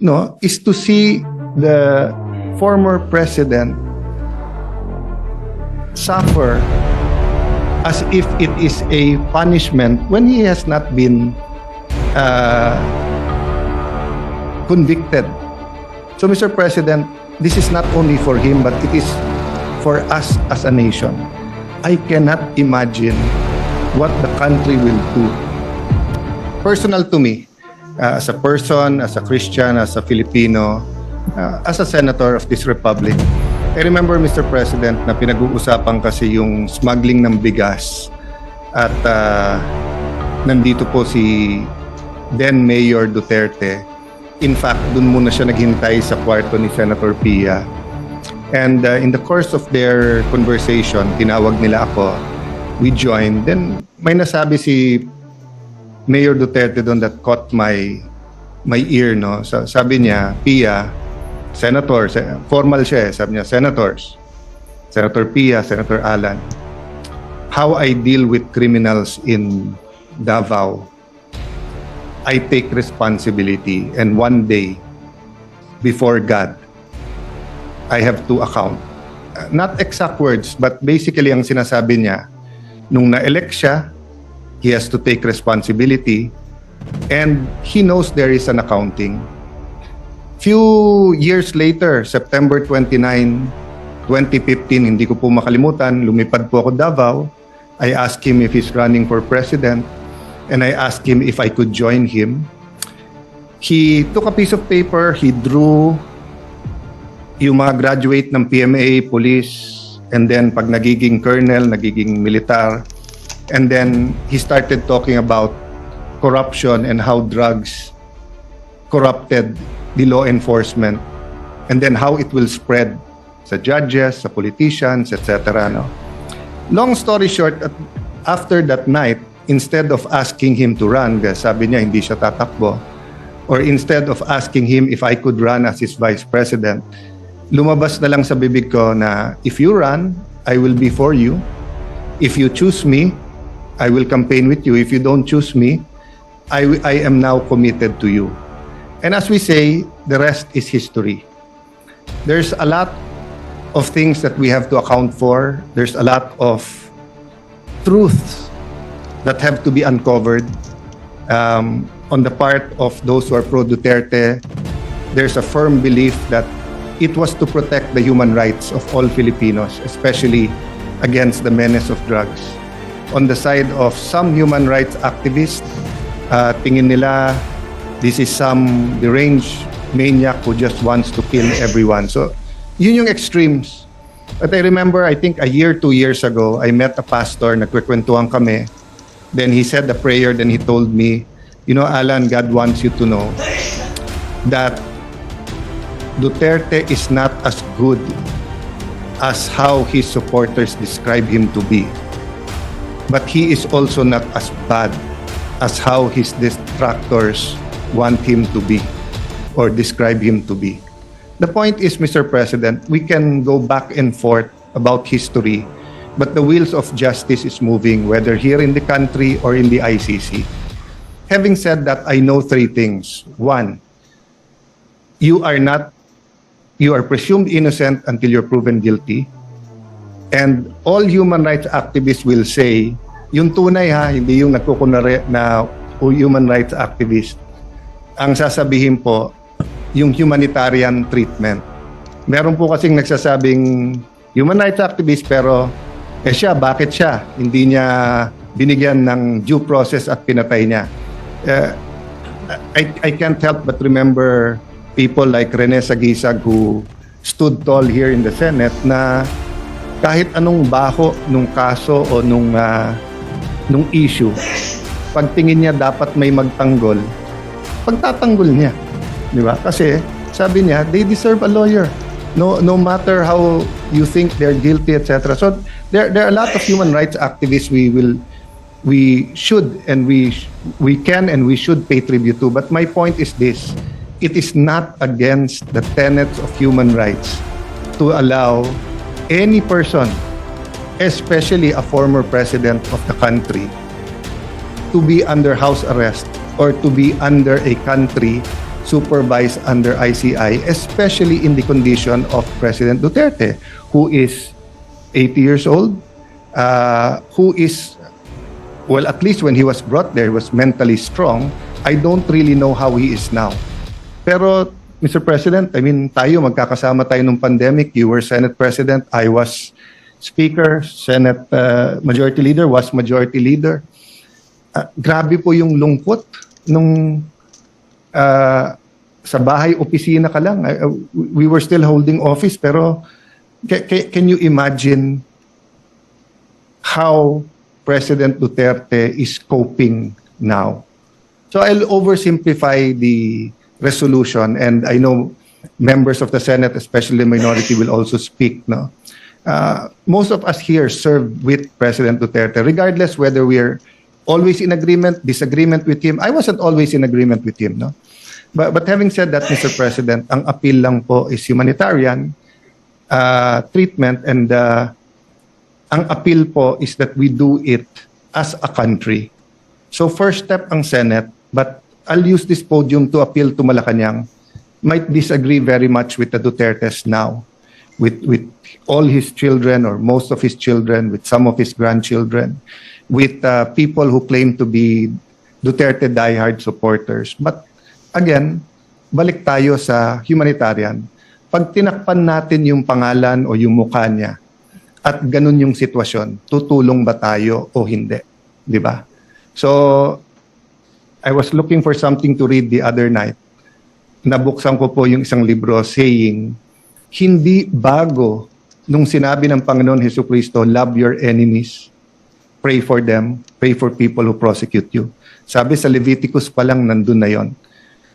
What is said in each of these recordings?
no, is to see the former president suffer as if it is a punishment when he has not been uh, convicted. So, Mr. President, this is not only for him, but it is for us as a nation. I cannot imagine what the country will do. Personal to me, uh, as a person, as a Christian, as a Filipino, uh, as a senator of this republic, I remember, Mr. President, na pinag-uusapan kasi yung smuggling ng bigas at uh, nandito po si then Mayor Duterte. In fact, dun muna siya naghintay sa kwarto ni Senator Pia. And uh, in the course of their conversation, tinawag nila ako. We joined. Then may nasabi si Mayor Duterte doon that caught my my ear, no? Sabi niya, Pia, Senator, se- formal siya eh. Sabi niya, Senators, Senator Pia, Senator Alan, how I deal with criminals in Davao, I take responsibility and one day, before God, I have to account. Not exact words, but basically ang sinasabi niya, nung na-elect siya, he has to take responsibility and he knows there is an accounting. Few years later, September 29, 2015, hindi ko po makalimutan, lumipad po ako Davao. I asked him if he's running for president and I asked him if I could join him. He took a piece of paper, he drew yung mga graduate ng PMA, police, and then pag nagiging colonel, nagiging militar, and then he started talking about corruption and how drugs corrupted the law enforcement and then how it will spread sa judges, sa politicians, etc. No? Long story short, at- after that night, instead of asking him to run, sabi niya hindi siya tatakbo, or instead of asking him if I could run as his vice president, lumabas na lang sa bibig ko na if you run, I will be for you. If you choose me, I will campaign with you. If you don't choose me, I, I am now committed to you. And as we say, the rest is history. There's a lot of things that we have to account for. There's a lot of truths that have to be uncovered um, on the part of those who are pro Duterte. There's a firm belief that it was to protect the human rights of all Filipinos, especially against the menace of drugs. On the side of some human rights activists, uh, tingin nila this is some deranged maniac who just wants to kill everyone. So, yun yung extremes. But I remember, I think a year, two years ago, I met a pastor, nagkwekwentuhan kami. Then he said a prayer, then he told me, you know, Alan, God wants you to know that Duterte is not as good as how his supporters describe him to be. But he is also not as bad as how his detractors want him to be or describe him to be. The point is, Mr. President, we can go back and forth about history, but the wheels of justice is moving, whether here in the country or in the ICC. Having said that, I know three things. One, you are not, you are presumed innocent until you're proven guilty. And all human rights activists will say, yung tunay ha, hindi yung nagkukunare na human rights activist. Ang sasabihin po, yung humanitarian treatment. Meron po kasing nagsasabing human rights activist pero eh siya, bakit siya? Hindi niya binigyan ng due process at pinatay niya. Eh, I, I can't help but remember people like Rene Sagisag who stood tall here in the Senate na kahit anong baho nung kaso o nung ah, nung issue, pagtingin niya dapat may magtanggol, pagtatanggol niya. Di ba? Kasi sabi niya, they deserve a lawyer. No no matter how you think they're guilty, etc. So there there are a lot of human rights activists we will we should and we we can and we should pay tribute to. But my point is this: it is not against the tenets of human rights to allow any person, especially a former president of the country, to be under house arrest or to be under a country supervised under ICI, especially in the condition of President Duterte, who is 80 years old, uh, who is, well, at least when he was brought there, was mentally strong. I don't really know how he is now. Pero, Mr. President, I mean, tayo, magkakasama tayo nung pandemic. You were Senate President, I was Speaker, Senate uh, Majority Leader, was Majority Leader. Ah, grabe po yung lungkot nung ah, sa bahay opisina ka lang. Ah, we were still holding office pero ca- ca- can you imagine how President Duterte is coping now? So I'll oversimplify the resolution and I know members of the Senate, especially the minority, will also speak. No, uh, most of us here served with President Duterte, regardless whether we're always in agreement, disagreement with him. I wasn't always in agreement with him. No, but but having said that, Mr. President, ang appeal lang po is humanitarian uh, treatment and uh, ang appeal po is that we do it as a country. So first step ang Senate, but I'll use this podium to appeal to Malacanang. Might disagree very much with the Dutertes now, with with all his children or most of his children, with some of his grandchildren, with uh, people who claim to be Duterte diehard supporters. But again, balik tayo sa humanitarian. Pag tinakpan natin yung pangalan o yung mukha niya, at ganun yung sitwasyon, tutulong ba tayo o hindi? Di ba? So, I was looking for something to read the other night. Nabuksan ko po yung isang libro saying, hindi bago nung sinabi ng Panginoon Heso Kristo, love your enemies, pray for them, pray for people who prosecute you. Sabi sa Leviticus pa lang, nandun na yon.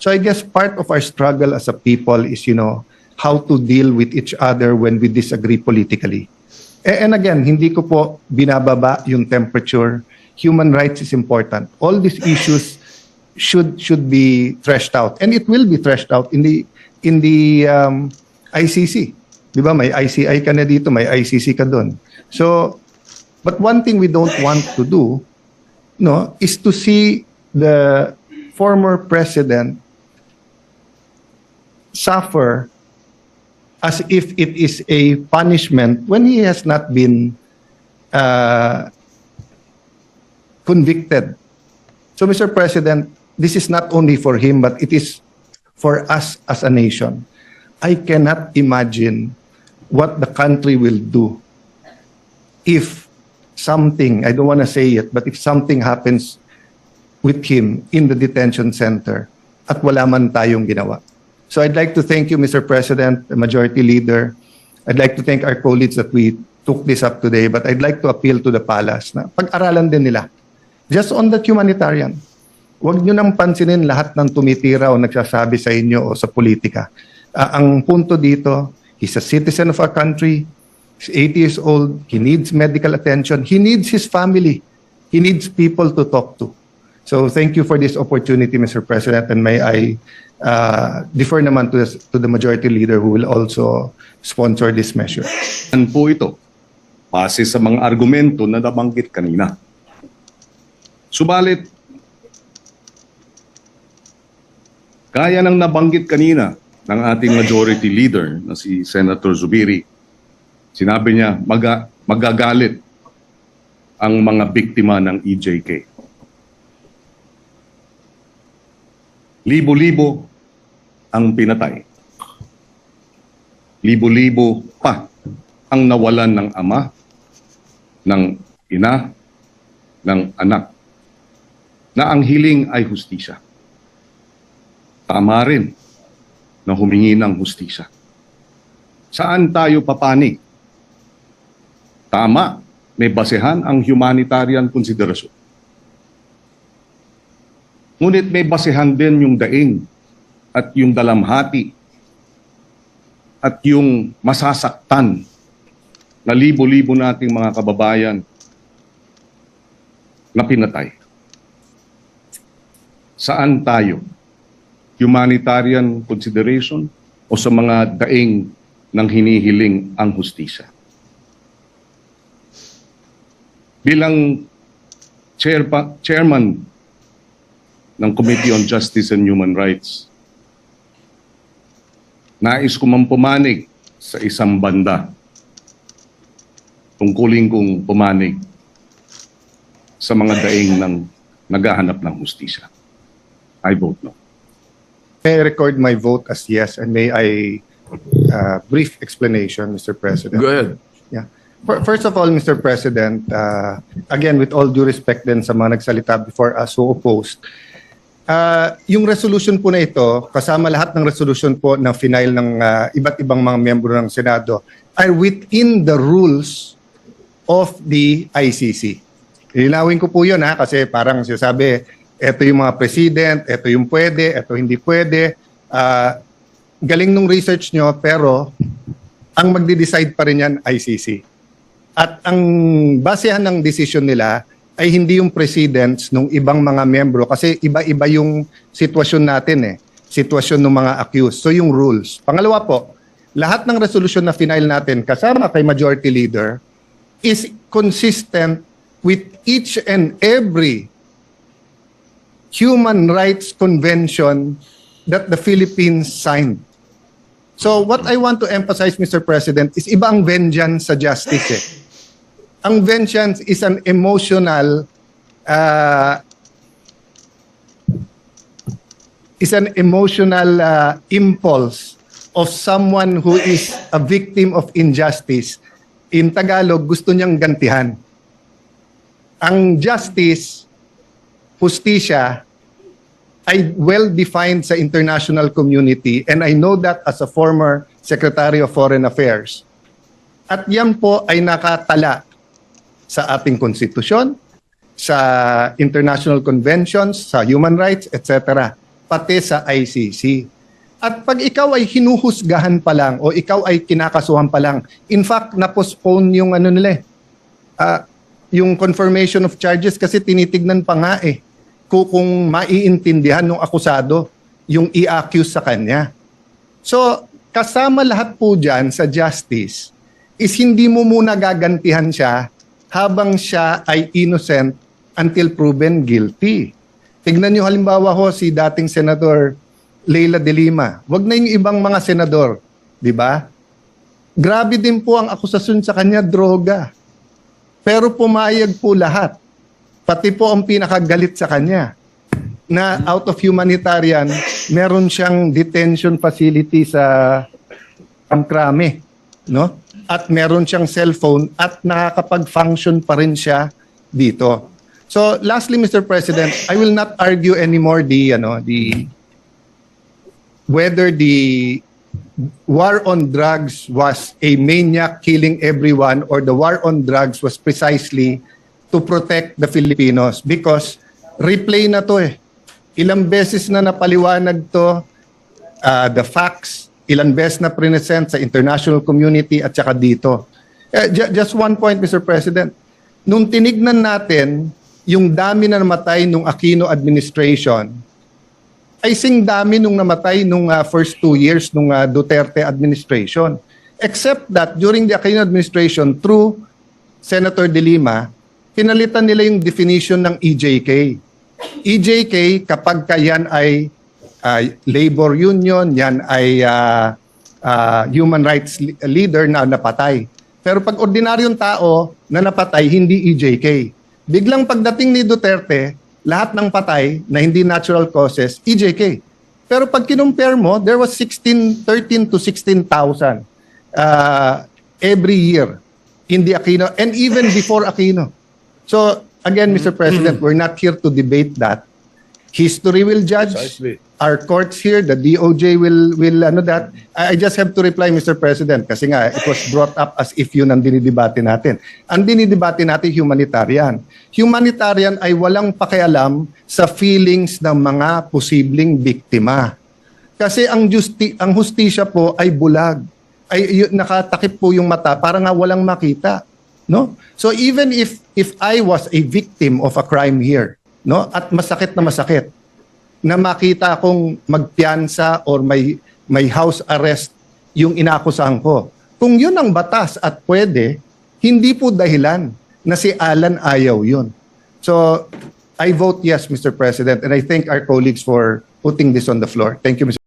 So I guess part of our struggle as a people is, you know, how to deal with each other when we disagree politically. A- And again, hindi ko po binababa yung temperature. Human rights is important. All these issues should should be threshed out, and it will be threshed out in the in the um, ICC. Di ba? May ICI ka na dito, may ICC ka doon. So, but one thing we don't want to do, no, is to see the former president suffer as if it is a punishment when he has not been uh, convicted. So, Mr. President, this is not only for him, but it is for us as a nation. I cannot imagine what the country will do if something, I don't want to say it, but if something happens with him in the detention center at wala man tayong ginawa. So I'd like to thank you, Mr. President, the Majority Leader. I'd like to thank our colleagues that we took this up today, but I'd like to appeal to the palace na pag-aralan din nila. Just on that humanitarian, huwag nyo nang pansinin lahat ng tumitira o nagsasabi sa inyo o sa politika. Ah, ang punto dito, he's a citizen of our country, he's 80 years old, he needs medical attention, he needs his family, he needs people to talk to. So thank you for this opportunity, Mr. President, and may I uh, defer naman to to the majority leader who will also sponsor this measure. Yan po ito, base sa mga argumento na nabanggit kanina. Subalit, kaya nang nabanggit kanina ng ating majority leader na si Senator Zubiri, sinabi niya maga, magagalit ang mga biktima ng EJK. Libo-libo ang pinatay. Libo-libo pa ang nawalan ng ama, ng ina, ng anak, na ang hiling ay hustisya. Tama rin na humingi ng hustisya. Saan tayo papanig? Tama, may basehan ang humanitarian konsiderasyon. Ngunit may basehan din yung daing at yung dalamhati at yung masasaktan na libo-libo nating mga kababayan na pinatay. Saan tayo? Humanitarian consideration o sa mga daing ng hinihiling ang hustisya? Bilang chair chairman ng Committee on Justice and Human Rights, nais ko mang pumanig sa isang banda. Tungkulin kong pumanig sa mga daing ng naghahanap ng hustisya. I vote no. May I record my vote as yes and may I uh, brief explanation, Mr. President? Go ahead. Yeah. Fir- First of all, Mr. President, uh, again, with all due respect din sa mga nagsalita before us who opposed, uh, yung resolution po na ito, kasama lahat ng resolution po na final ng uh, iba't ibang mga miyembro ng Senado, are within the rules of the ICC. Linawin ko po yun ha, kasi parang sinasabi, eto yung mga president, eto yung pwede, eto hindi pwede. Ah, galing nung research nyo, pero ang magde-decide pa rin yan ICC. At ang basehan ng decision nila ay hindi yung presidents ng ibang mga membro kasi iba-iba yung sitwasyon natin eh. Sitwasyon ng mga accused. So yung rules. Pangalawa po, lahat ng resolution na final natin kasama kay majority leader is consistent with each and every human rights convention that the Philippines signed. So what I want to emphasize, Mr. President, is iba ang vengeance sa justice eh. Ang vengeance is an emotional uh, is an emotional uh, impulse of someone who is a victim of injustice. In Tagalog, gusto niyang gantihan. Ang justice, justisya, ay well-defined sa international community and I know that as a former Secretary of Foreign Affairs. At yan po ay nakatala sa ating konstitusyon, sa international conventions, sa human rights, etc. Pati sa ICC. At pag ikaw ay hinuhusgahan pa lang o ikaw ay kinakasuhan pa lang, in fact, na-postpone yung ano nila eh, ah, yung confirmation of charges kasi tinitignan pa nga eh kung, kung maiintindihan ng akusado yung i-accuse sa kanya. So, kasama lahat po dyan sa justice is hindi mo muna gagantihan siya habang siya ay innocent until proven guilty. Tignan nyo halimbawa ho si dating Senator Leila de Lima. Wag na yung ibang mga senador, di ba? Grabe din po ang akusasyon sa kanya, droga. Pero pumayag po lahat. Pati po ang pinakagalit sa kanya na out of humanitarian, meron siyang detention facility sa Amkrame, no? At meron siyang cellphone at nakakapag-function pa rin siya dito. So lastly Mr. President, I will not argue anymore the ano the whether the war on drugs was a maniac killing everyone or the war on drugs was precisely to protect the Filipinos because replay na to eh. Ilang beses na napaliwanag to uh, the facts, ilang beses na present sa international community at saka dito. Eh, ju- just one point Mr. President. Nung tinignan natin yung dami na namatay nung Aquino administration, ay sing dami nung namatay nung uh, first two years nung uh, Duterte administration. Except that during the Aquino administration, through Senator De Lima, pinalitan nila yung definition ng EJK. EJK, kapag ka yan ay uh, labor union, yan ay uh, uh, human rights leader na napatay. Pero pag ordinaryong tao na napatay, hindi EJK. Biglang pagdating ni Duterte, lahat ng patay na hindi natural causes, EJK. Pero pag kinumpare mo, there was 16, 13 to 16,000 uh, every year in the Aquino and even before Aquino. So again, Mr. President, we're not here to debate that. History will judge. Precisely. Our courts here, the DOJ will will ano that. I I just have to reply, Mr. President, kasi nga it was brought up as if yun ang dinidebate natin. Ang dinidebate natin humanitarian. Humanitarian ay walang pakialam sa feelings ng mga posibleng biktima. Kasi ang justi ang hustisya po ay bulag. Ay y- nakatakip po yung mata para nga walang makita, no? So even if if I was a victim of a crime here, no? At masakit na masakit na makita akong magpiyansa or may may house arrest yung inakusahan ko. Kung yun ang batas at pwede, hindi po dahilan na si Alan ayaw yun. So, I vote yes, Mr. President, and I thank our colleagues for putting this on the floor. Thank you, Mr.